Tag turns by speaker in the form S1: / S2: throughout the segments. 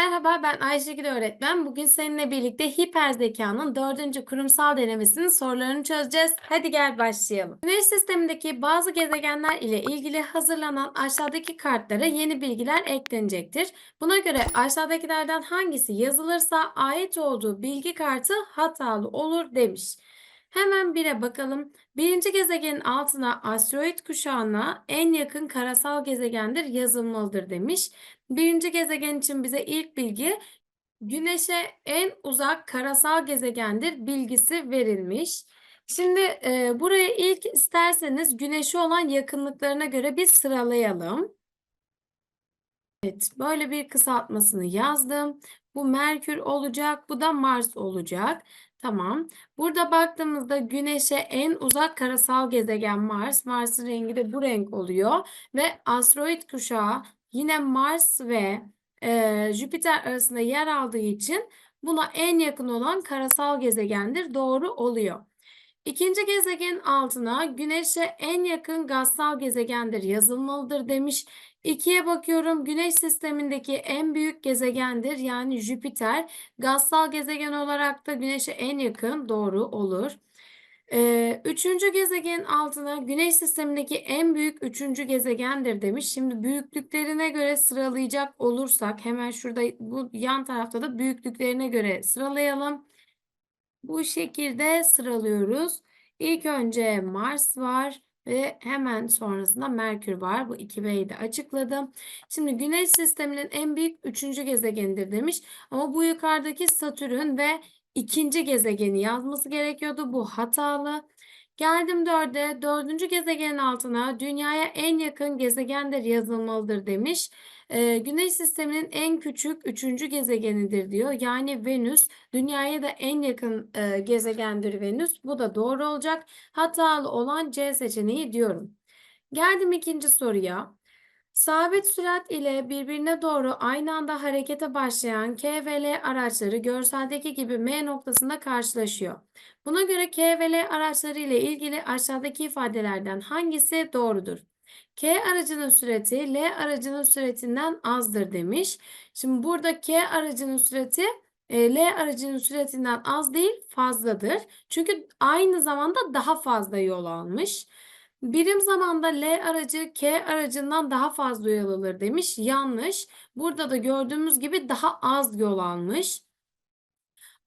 S1: Merhaba, ben Ayşegül öğretmen. Bugün seninle birlikte hiper zekanın dördüncü kurumsal denemesinin sorularını çözeceğiz. Hadi gel başlayalım. Güneş sistemindeki bazı gezegenler ile ilgili hazırlanan aşağıdaki kartlara yeni bilgiler eklenecektir. Buna göre aşağıdakilerden hangisi yazılırsa ait olduğu bilgi kartı hatalı olur demiş. Hemen bire bakalım. Birinci gezegenin altına asteroid kuşağına en yakın karasal gezegendir yazılmalıdır demiş. Birinci gezegen için bize ilk bilgi Güneş'e en uzak karasal gezegendir bilgisi verilmiş. Şimdi e, buraya ilk isterseniz Güneş'e olan yakınlıklarına göre bir sıralayalım. Evet, böyle bir kısaltmasını yazdım. Bu Merkür olacak, bu da Mars olacak. Tamam. Burada baktığımızda Güneş'e en uzak karasal gezegen Mars. Mars'ın rengi de bu renk oluyor. Ve asteroid kuşağı yine Mars ve e, Jüpiter arasında yer aldığı için buna en yakın olan karasal gezegendir. Doğru oluyor. İkinci gezegenin altına Güneş'e en yakın gazsal gezegendir yazılmalıdır demiş. İkiye bakıyorum. Güneş sistemindeki en büyük gezegendir. Yani Jüpiter. Gazsal gezegen olarak da Güneş'e en yakın. Doğru olur. Ee, üçüncü gezegenin altına Güneş sistemindeki en büyük üçüncü gezegendir demiş. Şimdi büyüklüklerine göre sıralayacak olursak hemen şurada bu yan tarafta da büyüklüklerine göre sıralayalım. Bu şekilde sıralıyoruz. İlk önce Mars var ve hemen sonrasında Merkür var. Bu iki B'yi de açıkladım. Şimdi Güneş sisteminin en büyük üçüncü gezegenidir demiş. Ama bu yukarıdaki Satürn ve ikinci gezegeni yazması gerekiyordu. Bu hatalı. Geldim dörde. Dördüncü gezegenin altına dünyaya en yakın gezegendir yazılmalıdır demiş. Ee, Güneş sisteminin en küçük üçüncü gezegenidir diyor. Yani Venüs dünyaya da en yakın e, gezegendir Venüs. Bu da doğru olacak. Hatalı olan C seçeneği diyorum. Geldim ikinci soruya. Sabit sürat ile birbirine doğru aynı anda harekete başlayan K ve L araçları görseldeki gibi M noktasında karşılaşıyor. Buna göre K ve L araçları ile ilgili aşağıdaki ifadelerden hangisi doğrudur? K aracının süreti L aracının süretinden azdır demiş. Şimdi burada K aracının süreti e, L aracının süretinden az değil fazladır. Çünkü aynı zamanda daha fazla yol almış. Birim zamanda L aracı K aracından daha fazla yol alır demiş. Yanlış. Burada da gördüğümüz gibi daha az yol almış.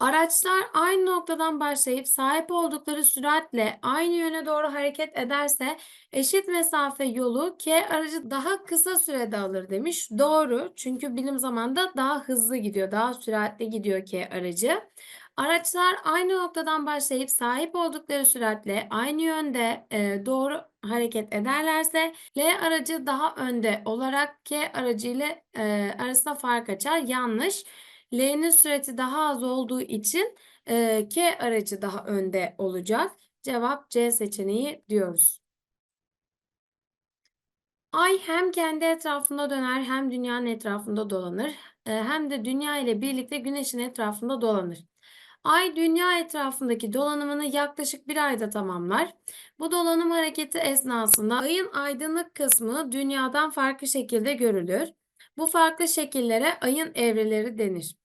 S1: Araçlar aynı noktadan başlayıp sahip oldukları süratle aynı yöne doğru hareket ederse eşit mesafe yolu K aracı daha kısa sürede alır demiş. Doğru. Çünkü bilim zamanında daha hızlı gidiyor, daha süratli gidiyor K aracı. Araçlar aynı noktadan başlayıp sahip oldukları süratle aynı yönde e, doğru hareket ederlerse L aracı daha önde olarak K aracı ile e, arasında fark açar. Yanlış. L'nin süreti daha az olduğu için e, K aracı daha önde olacak. Cevap C seçeneği diyoruz. Ay hem kendi etrafında döner hem dünyanın etrafında dolanır. E, hem de dünya ile birlikte güneşin etrafında dolanır. Ay dünya etrafındaki dolanımını yaklaşık bir ayda tamamlar. Bu dolanım hareketi esnasında ayın aydınlık kısmı dünyadan farklı şekilde görülür. Bu farklı şekillere ayın evreleri denir.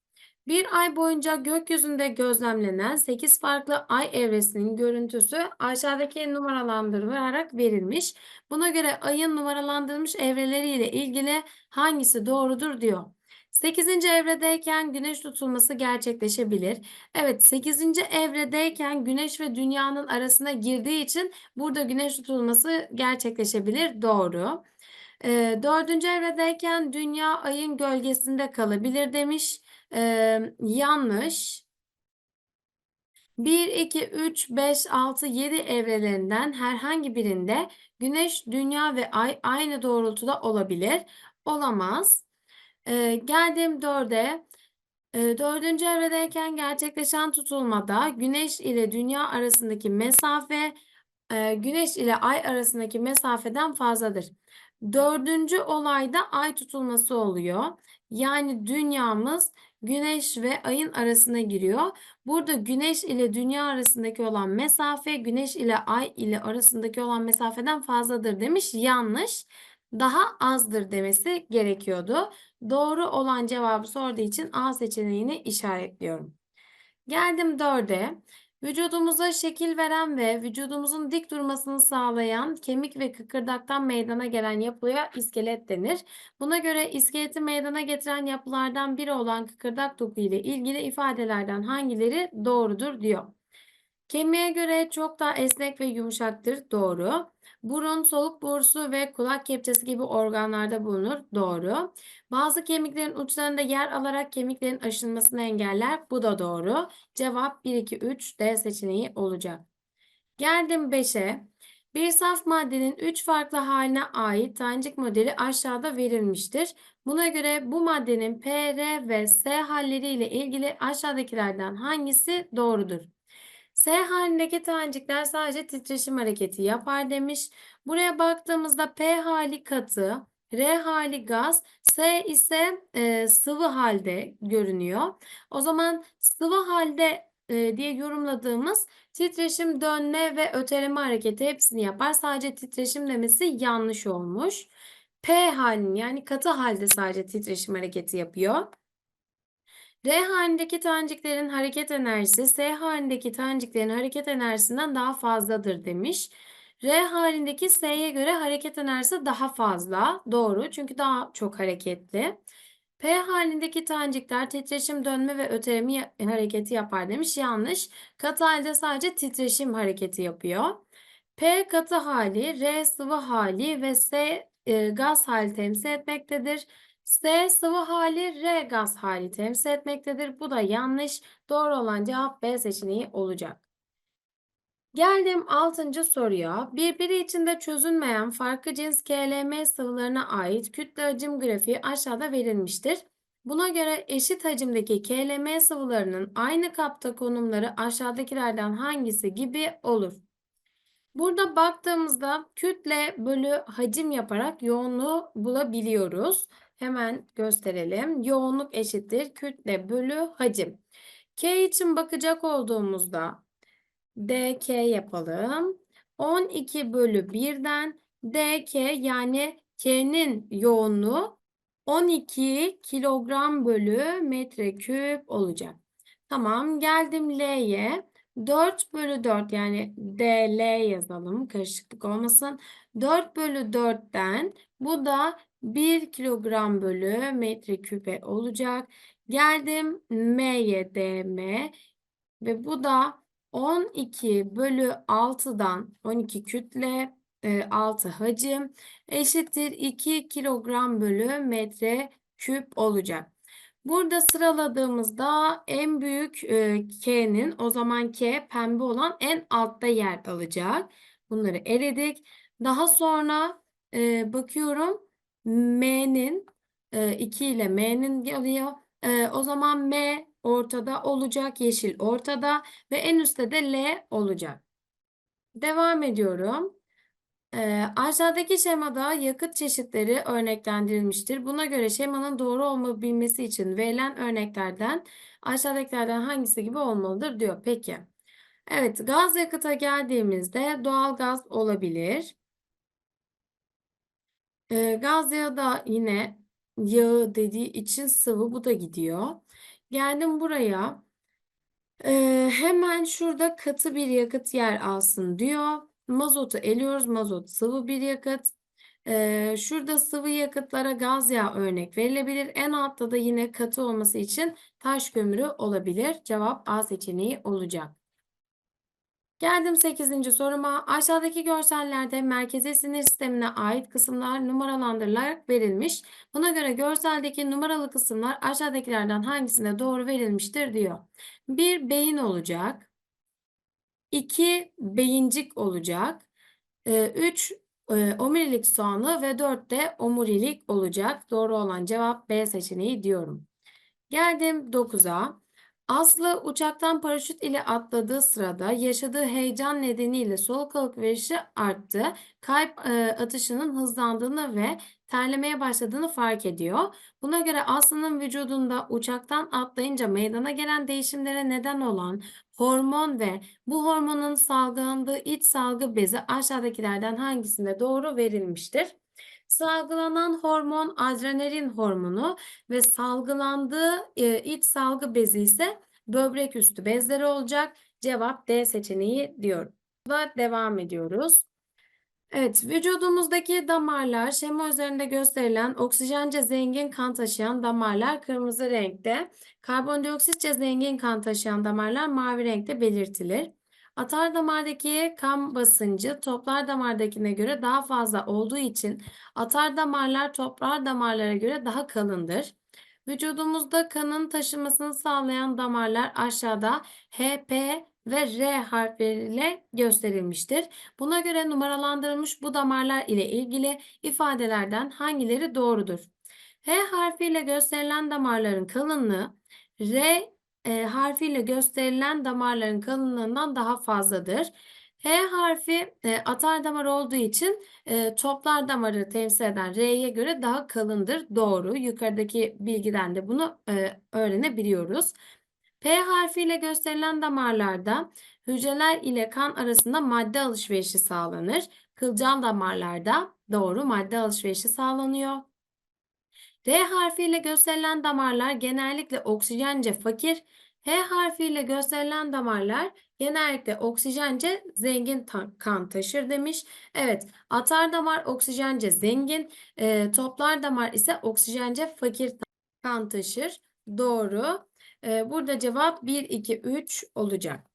S1: Bir ay boyunca gökyüzünde gözlemlenen 8 farklı ay evresinin görüntüsü aşağıdaki numaralandırılarak verilmiş. Buna göre ayın numaralandırılmış evreleriyle ilgili hangisi doğrudur diyor. 8. evredeyken güneş tutulması gerçekleşebilir. Evet 8. evredeyken güneş ve dünyanın arasına girdiği için burada güneş tutulması gerçekleşebilir. Doğru. E, 4. evredeyken dünya ayın gölgesinde kalabilir demiş. E, yanlış. 1, 2, 3, 5, 6, 7 evrelerinden herhangi birinde Güneş, Dünya ve Ay aynı doğrultuda olabilir. Olamaz. Ee, geldim 4'e. Ee, dördüncü evredeyken gerçekleşen tutulmada Güneş ile Dünya arasındaki mesafe e, Güneş ile Ay arasındaki mesafeden fazladır. Dördüncü olayda Ay tutulması oluyor. Yani dünyamız Güneş ve Ay'ın arasına giriyor. Burada Güneş ile Dünya arasındaki olan mesafe Güneş ile Ay ile arasındaki olan mesafeden fazladır demiş. Yanlış. Daha azdır demesi gerekiyordu. Doğru olan cevabı sorduğu için A seçeneğini işaretliyorum. Geldim 4'e. Vücudumuza şekil veren ve vücudumuzun dik durmasını sağlayan kemik ve kıkırdaktan meydana gelen yapıya iskelet denir. Buna göre iskeleti meydana getiren yapılardan biri olan kıkırdak doku ile ilgili ifadelerden hangileri doğrudur diyor. Kemiğe göre çok daha esnek ve yumuşaktır. Doğru. Burun, soluk borusu ve kulak kepçesi gibi organlarda bulunur. Doğru. Bazı kemiklerin uçlarında yer alarak kemiklerin aşınmasını engeller. Bu da doğru. Cevap 1, 2, 3 D seçeneği olacak. Geldim 5'e. Bir saf maddenin 3 farklı haline ait tanecik modeli aşağıda verilmiştir. Buna göre bu maddenin P, R ve S halleri ile ilgili aşağıdakilerden hangisi doğrudur? S halindeki tanecikler sadece titreşim hareketi yapar demiş. Buraya baktığımızda P hali katı, R hali gaz, S ise e, sıvı halde görünüyor. O zaman sıvı halde e, diye yorumladığımız titreşim, dönme ve öteleme hareketi hepsini yapar. Sadece titreşim demesi yanlış olmuş. P halinin yani katı halde sadece titreşim hareketi yapıyor. R halindeki taneciklerin hareket enerjisi S halindeki taneciklerin hareket enerjisinden daha fazladır demiş. R halindeki S'ye göre hareket enerjisi daha fazla. Doğru çünkü daha çok hareketli. P halindeki tanecikler titreşim, dönme ve öteleme hareketi yapar demiş. Yanlış. Katı halde sadece titreşim hareketi yapıyor. P katı hali, R sıvı hali ve S e, gaz hali temsil etmektedir. S sıvı hali, R gaz hali temsil etmektedir. Bu da yanlış. Doğru olan cevap B seçeneği olacak. Geldim 6. soruya. Birbiri içinde çözünmeyen farklı cins KLM sıvılarına ait kütle hacim grafiği aşağıda verilmiştir. Buna göre eşit hacimdeki KLM sıvılarının aynı kapta konumları aşağıdakilerden hangisi gibi olur? Burada baktığımızda kütle bölü hacim yaparak yoğunluğu bulabiliyoruz. Hemen gösterelim. Yoğunluk eşittir kütle bölü hacim. K için bakacak olduğumuzda dk yapalım. 12 bölü 1'den dk yani k'nin yoğunluğu 12 kilogram bölü metreküp olacak. Tamam geldim L'ye. 4 bölü 4 yani DL yazalım karışıklık olmasın. 4 bölü 4'ten bu da 1 kilogram bölü metreküpe olacak. Geldim M'ye DM ve bu da 12 bölü 6'dan 12 kütle 6 hacim eşittir 2 kilogram bölü metre küp olacak. Burada sıraladığımızda en büyük e, K'nin o zaman K pembe olan en altta yer alacak. Bunları eledik. Daha sonra e, bakıyorum M'nin e, 2 ile M'nin geliyor. E, o zaman M ortada olacak. Yeşil ortada ve en üstte de L olacak. Devam ediyorum. Ee, aşağıdaki şemada yakıt çeşitleri örneklendirilmiştir. Buna göre şemanın doğru olma bilmesi için verilen örneklerden aşağıdakilerden hangisi gibi olmalıdır diyor. Peki. Evet, gaz yakıta geldiğimizde doğal gaz olabilir. Ee, gaz yağı da yine yağı dediği için sıvı bu da gidiyor. Geldim buraya. Ee, hemen şurada katı bir yakıt yer alsın diyor. Mazotu eliyoruz. Mazot sıvı bir yakıt. Ee, şurada sıvı yakıtlara gaz yağı örnek verilebilir. En altta da yine katı olması için taş kömürü olabilir. Cevap A seçeneği olacak. Geldim 8. soruma. Aşağıdaki görsellerde merkezi sinir sistemine ait kısımlar numaralandırılarak verilmiş. Buna göre görseldeki numaralı kısımlar aşağıdakilerden hangisinde doğru verilmiştir diyor. Bir beyin olacak. 2 beyincik olacak. 3 e, omurilik soğanı ve 4 de omurilik olacak. Doğru olan cevap B seçeneği diyorum. Geldim 9'a. Aslı uçaktan paraşüt ile atladığı sırada yaşadığı heyecan nedeniyle soluk alışverişi arttı. Kalp e, atışının hızlandığını ve terlemeye başladığını fark ediyor. Buna göre Aslı'nın vücudunda uçaktan atlayınca meydana gelen değişimlere neden olan hormon ve bu hormonun salgılandığı iç salgı bezi aşağıdakilerden hangisinde doğru verilmiştir? Salgılanan hormon adrenalin hormonu ve salgılandığı e, iç salgı bezi ise böbrek üstü bezleri olacak. Cevap D seçeneği diyorum. Ve devam ediyoruz. Evet, vücudumuzdaki damarlar şema üzerinde gösterilen oksijence zengin kan taşıyan damarlar kırmızı renkte, karbondioksitçe zengin kan taşıyan damarlar mavi renkte belirtilir. Atar damardaki kan basıncı toplar damardakine göre daha fazla olduğu için atar damarlar toplar damarlara göre daha kalındır. Vücudumuzda kanın taşımasını sağlayan damarlar aşağıda H, P ve R harfleriyle gösterilmiştir. Buna göre numaralandırılmış bu damarlar ile ilgili ifadelerden hangileri doğrudur? H harfiyle gösterilen damarların kalınlığı R e, harfiyle gösterilen damarların kalınlığından daha fazladır. H harfi e, atar damar olduğu için e, toplar damarı temsil eden R'ye göre daha kalındır. Doğru. Yukarıdaki bilgiden de bunu e, öğrenebiliyoruz. P harfiyle gösterilen damarlarda hücreler ile kan arasında madde alışverişi sağlanır. Kılcal damarlarda doğru madde alışverişi sağlanıyor. R harfiyle gösterilen damarlar genellikle oksijence fakir, H harfiyle gösterilen damarlar genellikle oksijence zengin kan taşır demiş. Evet, atar damar oksijence zengin, e, toplar damar ise oksijence fakir kan taşır. Doğru. E, burada cevap 1, 2, 3 olacak.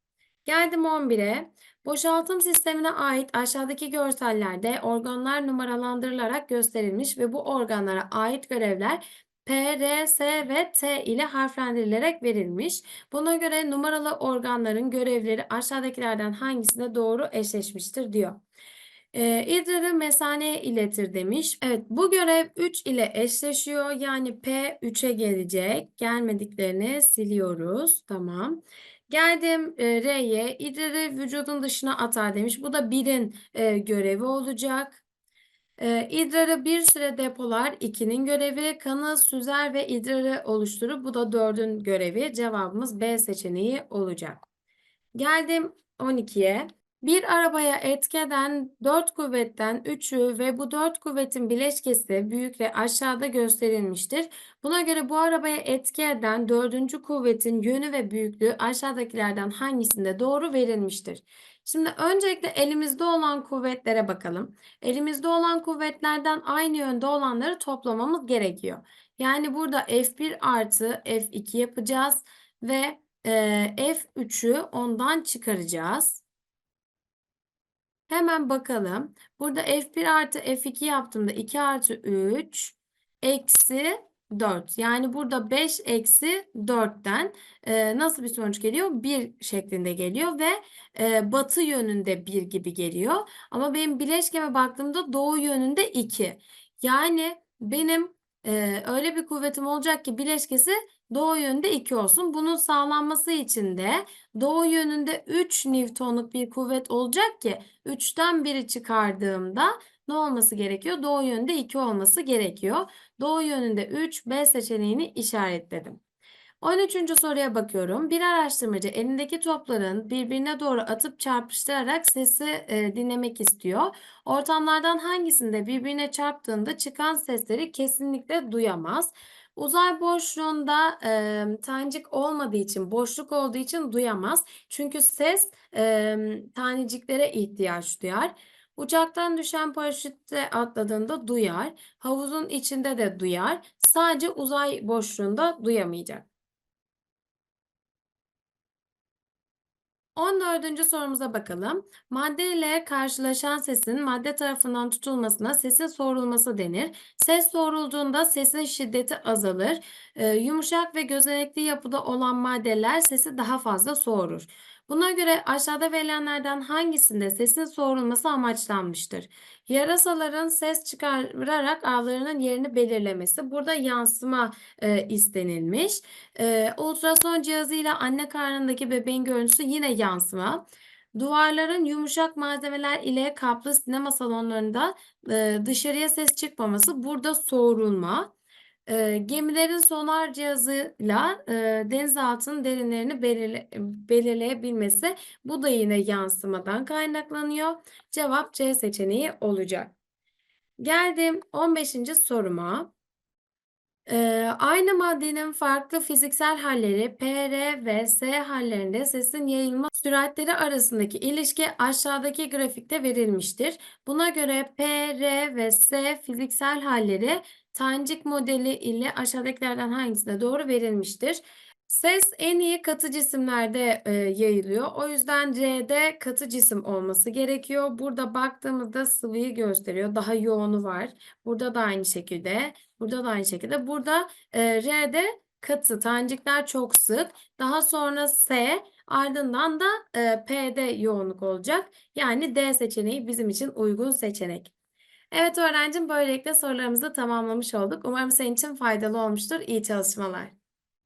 S1: Geldim 11'e. Boşaltım sistemine ait aşağıdaki görsellerde organlar numaralandırılarak gösterilmiş ve bu organlara ait görevler P, R, S ve T ile harflendirilerek verilmiş. Buna göre numaralı organların görevleri aşağıdakilerden hangisine doğru eşleşmiştir diyor. E, idrarı mesaneye iletir demiş. Evet bu görev 3 ile eşleşiyor. Yani P 3'e gelecek. Gelmediklerini siliyoruz. Tamam. Geldim e, R'ye. İdrarı vücudun dışına atar demiş. Bu da 1'in e, görevi olacak. E, idrarı bir süre depolar 2'nin görevi. Kanı süzer ve idrarı oluşturur. Bu da 4'ün görevi. Cevabımız B seçeneği olacak. Geldim 12'ye. Bir arabaya etki eden 4 kuvvetten 3'ü ve bu 4 kuvvetin bileşkesi büyük ve aşağıda gösterilmiştir. Buna göre bu arabaya etki eden 4. kuvvetin yönü ve büyüklüğü aşağıdakilerden hangisinde doğru verilmiştir? Şimdi öncelikle elimizde olan kuvvetlere bakalım. Elimizde olan kuvvetlerden aynı yönde olanları toplamamız gerekiyor. Yani burada F1 artı F2 yapacağız ve e, F3'ü ondan çıkaracağız. Hemen bakalım. Burada F1 artı F2 yaptığımda 2 artı 3 eksi 4. Yani burada 5 eksi 4'ten e, nasıl bir sonuç geliyor? 1 şeklinde geliyor ve e, batı yönünde 1 gibi geliyor. Ama benim bileşkeme baktığımda doğu yönünde 2. Yani benim e, öyle bir kuvvetim olacak ki bileşkesi doğu yönünde 2 olsun. Bunun sağlanması için de doğu yönünde 3 Newton'luk bir kuvvet olacak ki 3'ten 1'i çıkardığımda ne olması gerekiyor? Doğu yönünde 2 olması gerekiyor. Doğu yönünde 3 B seçeneğini işaretledim. 13. soruya bakıyorum. Bir araştırmacı elindeki topların birbirine doğru atıp çarpıştırarak sesi e, dinlemek istiyor. Ortamlardan hangisinde birbirine çarptığında çıkan sesleri kesinlikle duyamaz. Uzay boşluğunda e, tanecik olmadığı için, boşluk olduğu için duyamaz. Çünkü ses e, taneciklere ihtiyaç duyar. Uçaktan düşen paraşütte atladığında duyar. Havuzun içinde de duyar. Sadece uzay boşluğunda duyamayacak. 14. sorumuza bakalım. Madde ile karşılaşan sesin madde tarafından tutulmasına sesin soğurulması denir. Ses soğurulduğunda sesin şiddeti azalır. Ee, yumuşak ve gözenekli yapıda olan maddeler sesi daha fazla soğurur. Buna göre aşağıda verilenlerden hangisinde sesin soğurulması amaçlanmıştır? Yarasaların ses çıkararak avlarının yerini belirlemesi. Burada yansıma e, istenilmiş. E, ultrason cihazıyla anne karnındaki bebeğin görüntüsü yine yansıma. Duvarların yumuşak malzemeler ile kaplı sinema salonlarında e, dışarıya ses çıkmaması burada soğurulma. E, gemilerin sonar cihazıyla e, denizaltının derinlerini belirle, belirleyebilmesi bu da yine yansımadan kaynaklanıyor. Cevap C seçeneği olacak. Geldim 15. soruma. Eee, aynı maddenin farklı fiziksel halleri P, R ve S hallerinde sesin yayılma süratleri arasındaki ilişki aşağıdaki grafikte verilmiştir. Buna göre P, R ve S fiziksel halleri Tanecik modeli ile aşağıdakilerden hangisine doğru verilmiştir? Ses en iyi katı cisimlerde e, yayılıyor. O yüzden R'de katı cisim olması gerekiyor. Burada baktığımızda sıvıyı gösteriyor. Daha yoğunu var. Burada da aynı şekilde. Burada da aynı şekilde. Burada e, R'de katı tanecikler çok sık. Daha sonra S ardından da e, P'de yoğunluk olacak. Yani D seçeneği bizim için uygun seçenek. Evet öğrencim böylelikle sorularımızı tamamlamış olduk. Umarım senin için faydalı olmuştur. İyi çalışmalar.